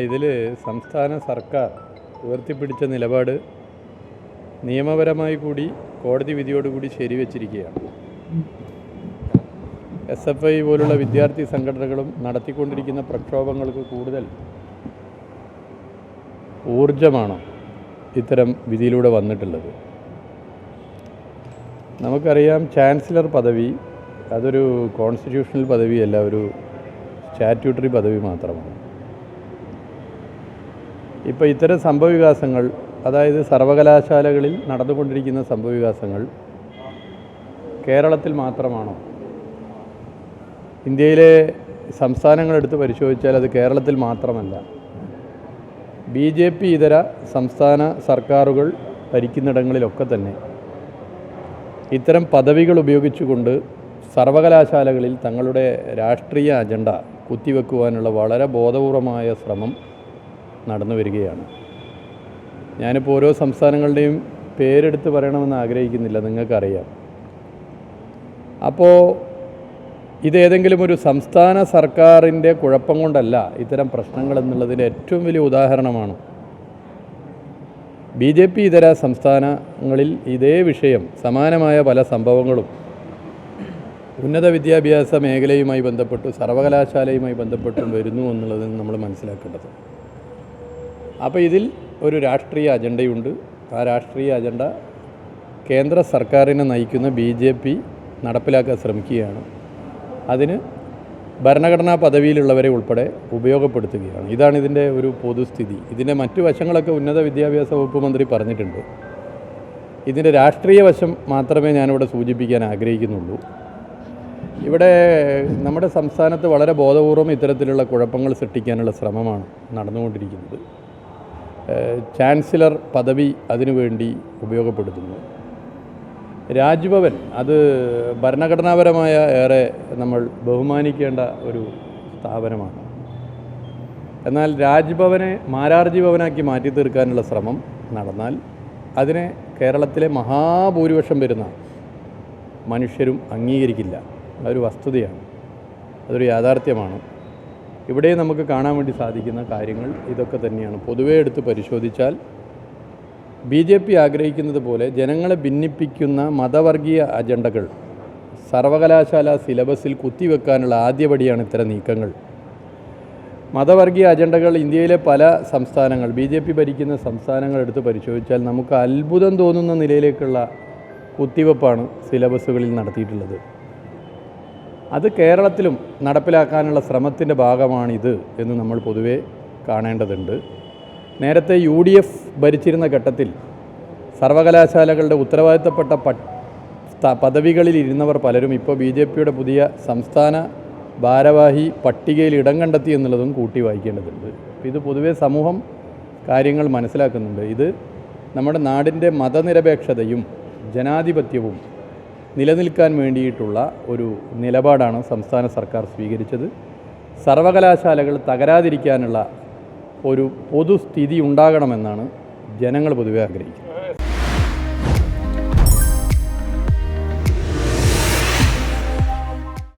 ഇതിൽ സംസ്ഥാന സർക്കാർ ഉയർത്തിപ്പിടിച്ച നിലപാട് നിയമപരമായി കൂടി കോടതി വിധിയോടുകൂടി ശരിവെച്ചിരിക്കുകയാണ്. എസ് എഫ് ഐ പോലുള്ള വിദ്യാർത്ഥി സംഘടനകളും നടത്തിക്കൊണ്ടിരിക്കുന്ന പ്രക്ഷോഭങ്ങൾക്ക് കൂടുതൽ ഊർജമാണ് ഇത്തരം വിധിയിലൂടെ വന്നിട്ടുള്ളത്? നമുക്കറിയാം ചാൻസലർ പദവി അതൊരു കോൺസ്റ്റിറ്റ്യൂഷണൽ പദവിയല്ല ഒരു സ്റ്റാറ്റ്യൂട്ടറി പദവി മാത്രമാണ്. ഇപ്പോൾ ഇത്തരം സംഭവവികാസങ്ങൾ അതായത് സർവകലാശാലകളിൽ നടന്നുകൊണ്ടിരിക്കുന്ന സംഭവവികാസങ്ങൾ കേരളത്തിൽ മാത്രമാണോ? ഇന്ത്യയിലെ സംസ്ഥാനങ്ങളെടുത്ത് പരിശോധിച്ചാൽ അത് കേരളത്തിൽ മാത്രമല്ല. ബി ജെ പി ഇതര സംസ്ഥാന സർക്കാരുകൾ ഭരിക്കുന്നിടങ്ങളിലൊക്കെ തന്നെ ഇത്തരം പദവികൾ ഉപയോഗിച്ചുകൊണ്ട് സർവകലാശാലകളിൽ തങ്ങളുടെ രാഷ്ട്രീയ അജണ്ട കുത്തിവെക്കുവാനുള്ള വളരെ ബോധപൂർവമായ ശ്രമം നടന്നു വരികയാണ്. ഞാനിപ്പോൾ ഓരോ സംസ്ഥാനങ്ങളുടെയും പേരെടുത്ത് പറയണമെന്ന് ആഗ്രഹിക്കുന്നില്ല നിങ്ങൾക്കറിയാം. അപ്പോൾ ഇതേതെങ്കിലും ഒരു സംസ്ഥാന സർക്കാരിന്റെ കുഴപ്പം കൊണ്ടല്ല ഇത്തരം പ്രശ്നങ്ങൾ എന്നുള്ളതിന്റെ ഏറ്റവും വലിയ ഉദാഹരണമാണ്. ബി ജെ പി ഇതര സംസ്ഥാനങ്ങളിൽ ഇതേ വിഷയം സമാനമായ പല സംഭവങ്ങളും ഉന്നത വിദ്യാഭ്യാസ മേഖലയുമായി ബന്ധപ്പെട്ട് സർവകലാശാലയുമായി ബന്ധപ്പെട്ടും വരുന്നു എന്നുള്ളത് നമ്മൾ മനസ്സിലാക്കേണ്ടത് അപ്പോൾ ഇതിൽ ഒരു രാഷ്ട്രീയ അജണ്ടയുണ്ട്. ആ രാഷ്ട്രീയ അജണ്ട കേന്ദ്ര സർക്കാരിനെ നയിക്കുന്ന ബി ജെ പി നടപ്പിലാക്കാൻ ശ്രമിക്കുകയാണ്. അതിന് ഭരണഘടനാ പദവിയിലുള്ളവരെ ഉൾപ്പെടെ ഉപയോഗപ്പെടുത്തുകയാണ്. ഇതാണ് ഇതിന്റെ ഒരു പൊതുസ്ഥിതി. ഇതിന്റെ മറ്റു വശങ്ങളൊക്കെ ഉന്നത വിദ്യാഭ്യാസ വകുപ്പ് മന്ത്രി പറഞ്ഞിട്ടുണ്ട്. ഇതിന്റെ രാഷ്ട്രീയ വശം മാത്രമേ ഞാനിവിടെ സൂചിപ്പിക്കാൻ ആഗ്രഹിക്കുന്നുള്ളൂ. ഇവിടെ നമ്മുടെ സംസ്ഥാനത്ത് വളരെ ബോധപൂർവം ഇത്തരത്തിലുള്ള കുഴപ്പങ്ങൾ സൃഷ്ടിക്കാനുള്ള ശ്രമമാണ് നടന്നുകൊണ്ടിരിക്കുന്നത്. ചാൻസലർ പദവി അതിനുവേണ്ടി ഉപയോഗപ്പെടുത്തുന്നു. രാജ്ഭവൻ അത് ഭരണഘടനാപരമായ ഏറെ നമ്മൾ ബഹുമാനിക്കേണ്ട ഒരു സ്ഥാപനമാണ്. എന്നാൽ രാജ്ഭവനെ മാരാർജി ഭവനാക്കി മാറ്റി തീർക്കാനുള്ള ശ്രമം നടന്നാൽ അതിനെ കേരളത്തിലെ മഹാഭൂരിപക്ഷം വരുന്ന മനുഷ്യരും അംഗീകരിക്കില്ല. അതൊരു വസ്തുതയാണ്. അതൊരു യാഥാർത്ഥ്യമാണ്. ഇവിടെ നമുക്ക് കാണാൻ വേണ്ടി സാധിക്കുന്ന കാര്യങ്ങൾ ഇതൊക്കെ തന്നെയാണ്. പൊതുവേ എടുത്ത് പരിശോധിച്ചാൽ ബി ജെ പി ആഗ്രഹിക്കുന്നത് പോലെ ജനങ്ങളെ ഭിന്നിപ്പിക്കുന്ന മതവർഗീയ അജണ്ടകൾ സർവകലാശാല സിലബസിൽ കുത്തിവെക്കാനുള്ള ആദ്യപടിയാണ് ഇത്തരം നീക്കങ്ങൾ. മതവർഗീയ അജണ്ടകൾ ഇന്ത്യയിലെ പല സംസ്ഥാനങ്ങൾ ബി ജെ പി ഭരിക്കുന്ന സംസ്ഥാനങ്ങൾ എടുത്ത് പരിശോധിച്ചാൽ നമുക്ക് അത്ഭുതം തോന്നുന്ന നിലയിലേക്കുള്ള കുത്തിവെപ്പാണ് സിലബസുകളിൽ നടത്തിയിട്ടുള്ളത്. അത് കേരളത്തിലും നടപ്പിലാക്കാനുള്ള ശ്രമത്തിന്റെ ഭാഗമാണിത് എന്ന് നമ്മൾ പൊതുവേ കാണേണ്ടതുണ്ട്. നേരത്തെ യു ഡി എഫ് ഭരിച്ചിരുന്ന ഘട്ടത്തിൽ സർവകലാശാലകളുടെ ഉത്തരവാദിത്തപ്പെട്ട പട്ട പദവികളിൽ ഇരുന്നവർ പലരും ഇപ്പോൾ ബി ജെ പിയുടെ പുതിയ സംസ്ഥാന ഭാരവാഹി പട്ടികയിൽ ഇടം കണ്ടെത്തി എന്നുള്ളതും കൂട്ടി വായിക്കേണ്ടതുണ്ട്. ഇത് പൊതുവെ സമൂഹം കാര്യങ്ങൾ മനസ്സിലാക്കുന്നുണ്ട്. ഇത് നമ്മുടെ നാടിന്റെ മതനിരപേക്ഷതയും ജനാധിപത്യവും നിലനിൽക്കാൻ വേണ്ടിയിട്ടുള്ള ഒരു നിലപാടാണ് സംസ്ഥാന സർക്കാർ സ്വീകരിച്ചത്. സർവകലാശാലകൾ തകരാതിരിക്കാനുള്ള ഒരു പൊതുസ്ഥിതി ഉണ്ടാകണമെന്നാണ് ജനങ്ങൾ പൊതുവെ ആഗ്രഹിക്കുന്നത്.